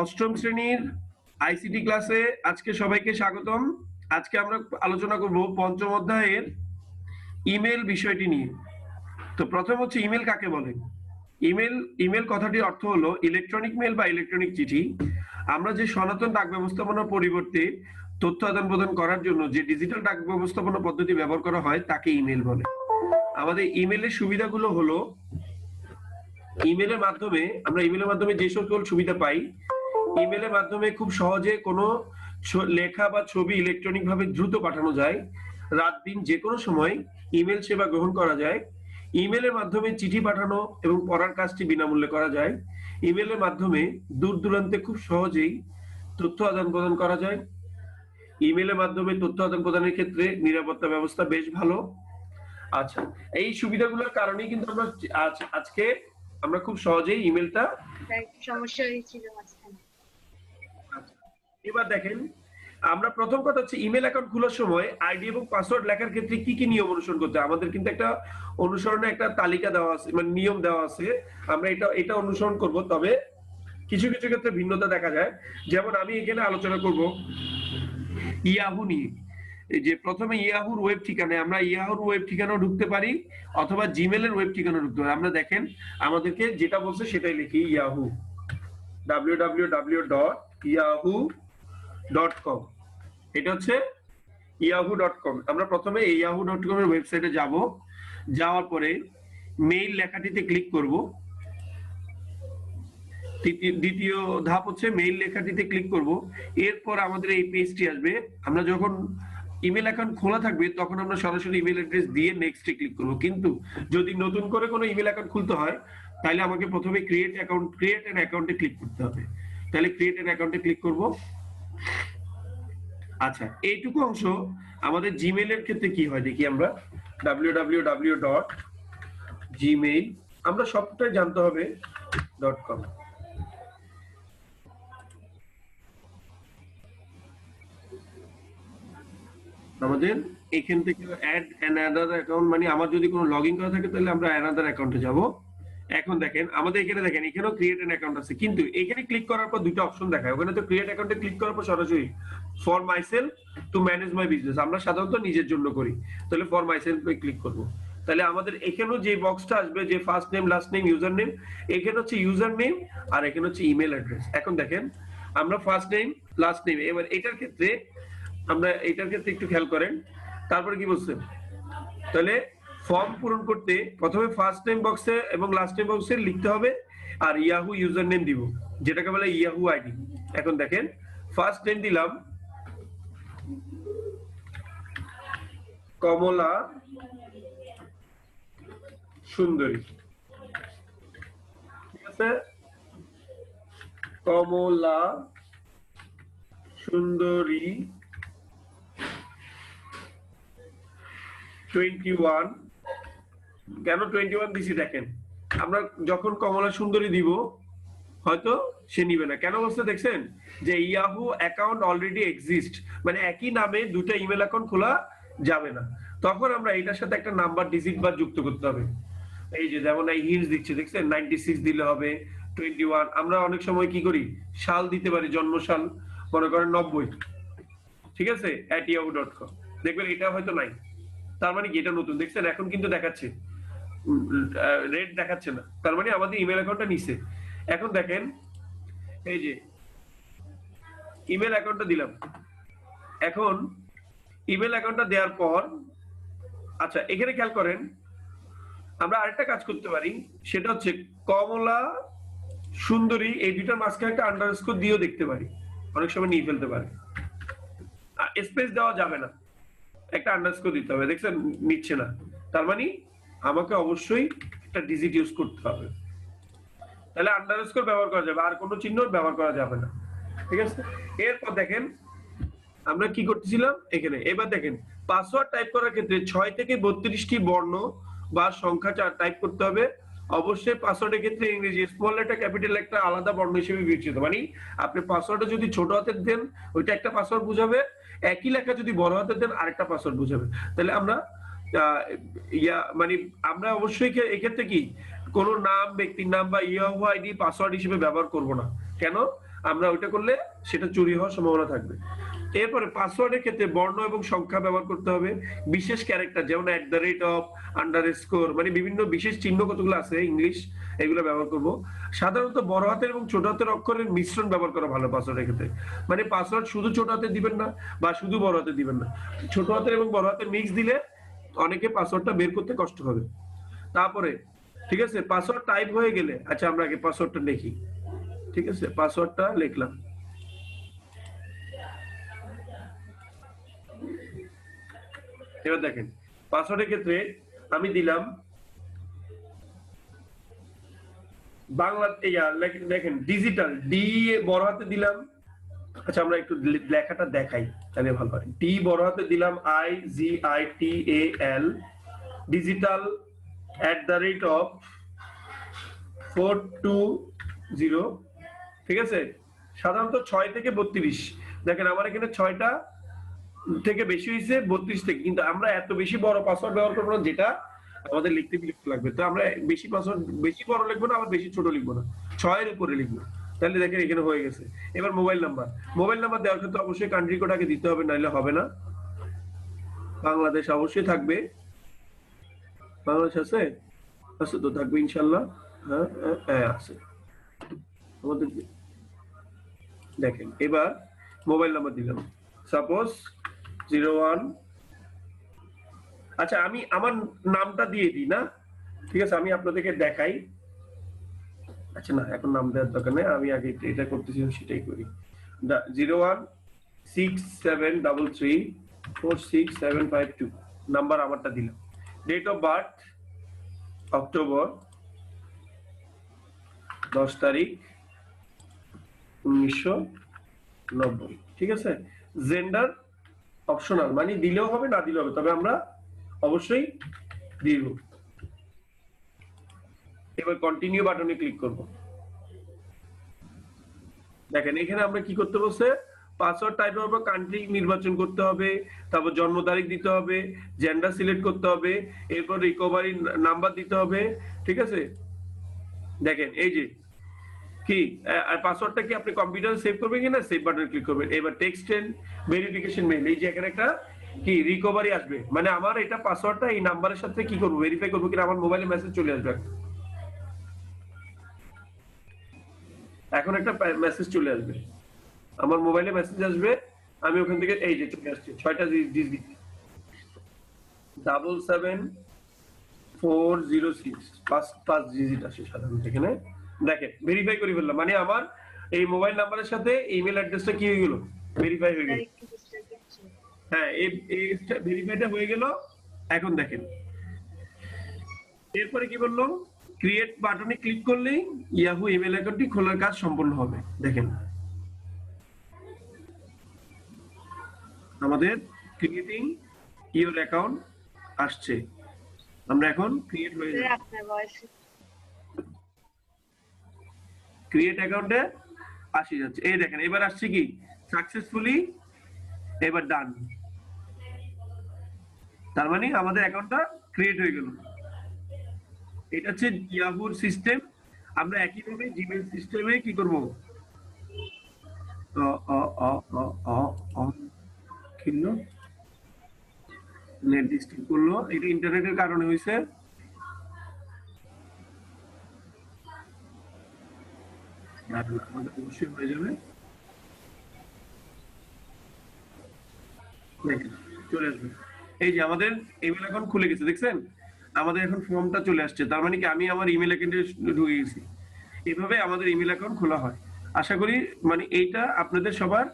অষ্টম শ্রেণির আইসিটি ক্লাসে আজকে সবাইকে স্বাগতম। আজকে আমরা আলোচনা করব পঞ্চম অধ্যায়ের ইমেল বিষয়টি নিয়ে। তো প্রথম হচ্ছে ইমেল কাকে বলে? ইমেল ইমেল কথাটির অর্থ হলো ইলেকট্রনিক মেল বা ইলেকট্রনিক চিঠি। আমরা যে সনাতন ডাক ব্যবস্থাপনার পরিবর্তে তথ্য আদান প্রদান করার জন্য যে ডিজিটাল ডাক ব্যবস্থাপনা পদ্ধতি ব্যবহার করা হয়, তাকে ইমেল বলে। আমাদের ইমেলের সুবিধাগুলো হলো ইমেলের মাধ্যমে, আমরা ইমেলের মাধ্যমে যে সকল সুবিধা পাই ইমেলের মাধ্যমে খুব সহজে কোনো লেখা বা ছবি ইলেকট্রনিক ভাবে দ্রুত পাঠানো যায়। রাত দিন যে কোনো সময় ইমেল সেবা গ্রহণ করা যায়। ইমেলের মাধ্যমে চিঠি পাঠানো এবং পড়ার কাজটি বিনামূল্যে করা যায়। ইমেলের মাধ্যমে দূর দূরান্তে খুব সহজেই তথ্য আদান প্রদান করা যায়। ইমেলের মাধ্যমে তথ্য আদান প্রদানের ক্ষেত্রে নিরাপত্তা ব্যবস্থা বেশ ভালো। আচ্ছা এই সুবিধাগুলোর কারণেই কিন্তু আমরা আজ আজকে আমরা খুব সহজেই ইমেলটা সমস্যা হয়েছিল মাঝখানে। এবার দেখেন, আমরা প্রথম কথা হচ্ছে ইমেল অ্যাকাউন্ট খোলার সময় আইডি এবং পাসওয়ার্ড লেখার ক্ষেত্রে কি কি নিয়ম অনুসরণ করতে হয়? আমাদের কিন্তু একটা অনুসরণে একটা তালিকা দেওয়া আছে মানে নিয়ম দেওয়া আছে। আমরা এটা এটা অনুসরণ করব, তবে কিছু কিছু ক্ষেত্রে ভিন্নতা দেখা যায়। যেমন আমি এখানে আলোচনা করব ইয়াহু নিয়ে। যে প্রথমে ইয়াহুর ওয়েব ঠিকানায়, আমরা ইয়াহুর ওয়েব ঠিকানাও ঢুকতে পারি, অথবা জিমেলের ওয়েব ঠিকানা ঢুকতে পারি। আমরা দেখেন, আমাদেরকে যেটা বলছে সেটাই লিখি, ইয়াহু। www.yahoo ডট কম এটা হচ্ছে ইয়াহু ডট কম আমরা প্রথমে এই ইয়াহু ডট কম এর ওয়েবসাইটে যাব। যাওয়ার পরে মেইল লেখাটিতে ক্লিক করব। দ্বিতীয় ধাপ হচ্ছে মেইল লেখাটিতে ক্লিক করব। এরপর আমাদের এই পেজটি আসবে। আমরা যখন ইমেল অ্যাকাউন্ট খোলা থাকবে, তখন আমরা সরাসরি ইমেল অ্যাড্রেস দিয়ে নেক্সটে ক্লিক করব। কিন্তু যদি নতুন করে কোনো ইমেল অ্যাকাউন্ট খুলতে হয়, তাহলে আমাকে প্রথমে ক্রিয়েট অ্যাকাউন্ট ক্রিয়েট এন অ্যাকাউন্টে ক্লিক করতে হবে। তাহলে ক্রিয়েট এন অ্যাকাউন্টে ক্লিক করব। আচ্ছা এইটুকু অংশ আমাদের জিমেইলের ক্ষেত্রে কি হয় দেখি আমরা? www.gmail ডট জিমেইল আমরা সবটাই জানতে হবে ডট কম আমাদের এখান থেকে অ্যাড অ্যানাদার অ্যাকাউন্ট মানে আমার যদি কোনো লগ ইন করা থাকে তাহলে আমরা অ্যানাদার অ্যাকাউন্টে যাব। এখন দেখেন, আমাদের এখানে দেখেন, এখানেও ক্রিয়েট অ্যান অ্যাকাউন্ট আছে। কিন্তু এখানে ক্লিক করার পর দুটো অপশন দেখায়। ওখানে তো ক্রিয়েট অ্যাকাউন্টে ক্লিক করার পর সরাসরি for myself to manage my business আমরা সাধারণত নিজের জন্য করি। তাহলে ফর মাইসেলফ ক্লিক করব। তাহলে আমাদের এখানেও যে বক্সটা আসবে, যে first name last name user name এখানে হচ্ছে ইউজার নেম আর এখানে হচ্ছে ইমেল অ্যাড্রেস এখন দেখেন, আমরা ফার্স্ট নেম লাস্ট নেম এবার এটার ক্ষেত্রে আমরা, এটার ক্ষেত্রে একটু খেয়াল করেন। তারপরে কি বলছেন তাহলে ফর্ম পূরণ করতে প্রথমে ফার্স্ট নেম বক্সে এবং লাস্ট নেম বক্সে লিখতে হবে আর ইয়াহু ইউজার নেম দিব, যেটাকে বলে ইয়াহু আইডি এখন দেখেন ফার্স্ট নেম দিলাম, কমলা সুন্দরী। ঠিক আছে? কমলা সুন্দরী টোয়েন্টি ওয়ান কেন টোয়েন্টি ওয়ান দিছি দেখেন? আমরা যখন কমলা সুন্দরী দিব, হয়তো সে নিবে না। কেন বলছে দেখছেন? যে ইয়াহু অ্যাকাউন্ট অলরেডি এক্সিস্ট মানে একই নামে দুটা ইমেল অ্যাকাউন্ট খোলা যাবে না। তখন আমরা এটার সাথে একটা নাম্বার ডিজিট বা যুক্ত করতে হবে। এই যে যেমন এই হিন্স দিচ্ছে, দেখছেন? নাইনটি সিক্স দিলে হবে টোয়েন্টি ওয়ান আমরা অনেক সময় কি করি? সাল দিতে পারি জন্ম সাল মনে করেন নব্বই। ঠিক আছে? অ্যাট ইয়াহু ডট কম দেখবেন এটা হয়তো নাই। তার মানে কি? এটা নতুন। দেখছেন? এখন কিন্তু দেখাচ্ছে। রেড দেখাচ্ছে না। তার মানে আমাদের ইমেল অ্যাকাউন্টটা নিছে। এখন দেখেন, এই যে ইমেল অ্যাকাউন্টটা দিলাম। এখন ইমেল অ্যাকাউন্টটা দেওয়ার পর আচ্ছা এখানে খেয়াল করেন, আমরা আরেকটা কাজ করতে পারি। সেটা হচ্ছে কমলা, সুন্দরী, এই দুইটার মাঝখানে একটা আন্ডারস্কোর দিয়েও দেখতে পারি। অনেক সময় নিয়ে ফেলতে পারে। স্পেস দেওয়া যাবে না। একটা আন্ডারস্কোর দিতে হবে। দেখছেন, নিচ্ছে না। তার মানে আমাকে অবশ্যই একটা ডিজিট ইউজ করতে হবে। তাহলে আন্ডারস্কোর ব্যবহার করা যাবে, আর কোনো চিহ্ন ব্যবহার করা যাবে না। ঠিক আছে? এরপর দেখেন, আমরা কি করতেছিলাম? এখানে। এবার দেখেন পাসওয়ার্ড টাইপ করার ক্ষেত্রে ছয় থেকে বত্রিশটি বর্ণ বা সংখ্যা টাইপ করতে হবে। অবশ্যই পাসওয়ার্ডের ক্ষেত্রে ইংরেজি স্মল লেটার ক্যাপিটাল একটা আলাদা বর্ণ হিসেবে বিবেচিত। মানে আপনি পাসওয়ার্ডে যদি ছোট হাতের দেন, ওইটা একটা পাসওয়ার্ড বুঝাবে। একই লেখা যদি বড় হাতের দেন, আরেকটা পাসওয়ার্ড বুঝাবে। তাহলে আমরা ইয়া মানে আমরা অবশ্যই এক্ষেত্রে কি? কোন নাম, ব্যক্তির নাম বা ইয়াহু আইডি, পাসওয়ার্ড হিসেবে ব্যবহার করব না। কেন? আমরা ওইটা করলে সেটা চুরি হওয়ার সম্ভাবনা থাকবে। এরপরে পাসওয়ার্ডের ক্ষেত্রে বর্ণ এবং সংখ্যা ব্যবহার করতে হবে। বিশেষ ক্যারেক্টার, যেমন at the rate of underscore মানে বিভিন্ন বিশেষ চিহ্ন কতগুলো আছে ইংলিশ এগুলো ব্যবহার করব। সাধারণত বড় হাতের এবং ছোট হাতের অক্ষরের মিশ্রণ ব্যবহার করা ভালো পাসওয়ার্ডের ক্ষেত্রে। মানে পাসওয়ার্ড শুধু ছোট হাতে দিবেন না বা শুধু বড় হাতে দিবেন না। ছোট হাতের এবং বড় হাতের মিক্স দিলে অনেকে পাসওয়ার্ডটা বের করতে কষ্ট হবে তারপরে, ঠিক আছে পাসওয়ার্ড টাইপ হয়ে গেলে আচ্ছা আমরা আগে পাসওয়ার্ডটা লিখি ঠিক আছে পাসওয়ার্ডটা লিখলাম। এবার দেখেন পাসওয়ার্ডের ক্ষেত্রে আমি দিলাম বাংলা দেখেন ডিজিটাল ডি বড় হাতে দিলাম। আচ্ছা আমরা একটু লেখাটা দেখাই, তাহলে ভালো হয়। ডি বড় হাতে দিলাম I G I T A L digital at the rate of four two zero ঠিক আছে? সাধারণত ছয় থেকে বত্রিশ। দেখেন, আমার এখানে ছয়টা থেকে বেশি হয়েছে, বত্রিশ থেকে। কিন্তু আমরা এত বেশি বড় পাসওয়ার্ড ব্যবহার করব না, যেটা আমাদের লিখতে বিরক্ত লাগবে। তো আমরা বেশি পাসওয়ার্ড বেশি বড় লিখব না, আবার বেশি ছোট লিখব না। ছয়ের উপরে লিখব। তাহলে দেখেন এখানে হয়ে গেছে। এবার মোবাইল নাম্বার মোবাইল নাম্বার দেওয়ার ক্ষেত্রে অবশ্যই কান্ট্রি কোড আগে দিতে হবে নাহলে হবে না। বাংলাদেশ অবশ্যই থাকবে। বাংলাদেশ আছে? আছে তো থাকবে ইনশাল্লাহ। হ্যাঁ হ্যাঁ, হ্যাঁ আছে। আমাদের দেখেন এবার মোবাইল নাম্বার দিলাম। সাপোজ জিরো ওয়ান আচ্ছা আমি আমার নামটা দিয়ে দিই না? ঠিক আছে আমি আপনাদেরকে দেখাই। আচ্ছা না, এখন নাম দেওয়ার দরকার নেই, আমি আগে এটা- করতেছিলাম সেটাই করি। Zero one six seven double three four six seven five two, number আমারটা দিলাম। ডেট অফ বার্থ অক্টোবর দশ তারিখ, উনিশশো নব্বই, ঠিক আছে? জেন্ডার অপশনাল মানে দিলেও হবে, না দিলেও হবে, তবে আমরা অবশ্যই দিব। এবার কন্টিনিউ বাটনে ক্লিক করব। দেখেন, এখানে আমরা কি করতে বলছে? পাসওয়ার্ড টাইপ হবে কান্ট্রি নির্বাচন করতে হবে, তারপর জন্ম তারিখ দিতে হবে জেন্ডার সিলেক্ট করতে হবে, এরপর রিকভারি নাম্বার দিতে হবে, ঠিক আছে? দেখেন, এই যে, কি আর পাসওয়ার্ডটা কি আপনি কম্পিউটারে সেভ করবেন কিনা? সেভ বাটনে ক্লিক করবেন। এবার টেক্সট এন্ড ভেরিফিকেশন মেইল এই যে এখানে একটা, কি রিকভারি আসবে। মানে আমার এটা পাসওয়ার্ডটা এই নাম্বারের সাথে কি করব? ভেরিফাই করব কিনা? আমার মোবাইলে মেসেজ চলে আসবে। এখন একটা মেসেজ চলে আসবে। আমার মোবাইলে মেসেজ আসবে, আমি ওখান থেকে এই যে চলে আসছে, ছয়টা digit double seven four zero six পাঁচ পাঁচ ডিজিট আসে সাধারণত এখানে। দেখেন ভেরিফাই করে ফেললাম। মানে আমার এই মোবাইল নাম্বারের সাথে ইমেল অ্যাড্রেসটা কি হয়ে গেল? ভেরিফাই হয়ে গেল। হ্যাঁ এই ভেরিফাইটা হয়ে গেল। এখন দেখেন। এরপরে কি বলল? ক্রিয়েট বাটনে ক্লিক করলেই ইয়াহু ইমেল অ্যাকাউন্টটি খোলার কাজ সম্পন্ন হবে। দেখেন। আমাদের ক্রিয়েটিং ইওর অ্যাকাউন্ট আসছে। আমরা এখন ক্রিয়েট হয়ে যাব ক্রিয়েট অ্যাকাউন্টে আসি যাচ্ছে। এই দেখেন এবার আসছে কি? সাকসেসফুলি এবার ডান তার মানে আমাদের অ্যাকাউন্টটা ক্রিয়েট হয়ে গেল। এটা হচ্ছে ইয়াহুর সিস্টেম আমরা একইভাবে জিমেল সিস্টেমে কি করব? কিনলো নেট ডিস্ট্রিক্ট করল। এটা ইন্টারনেটের কারণে হয়েছে। অবশ্যই হয়ে যাবে। চলে আসবে। এই যে আমাদের ইমেল এখন খুলে গেছে, দেখছেন? আমাদের এখন ফর্মটা চলে আসছে। তার মানে কি আমি আমার ইমেল অ্যাকাউন্টে ঢুকে গেছি এভাবে আমাদের ইমেল অ্যাকাউন্ট খোলা হয়। আশা করি মানে এইটা আপনাদের সবার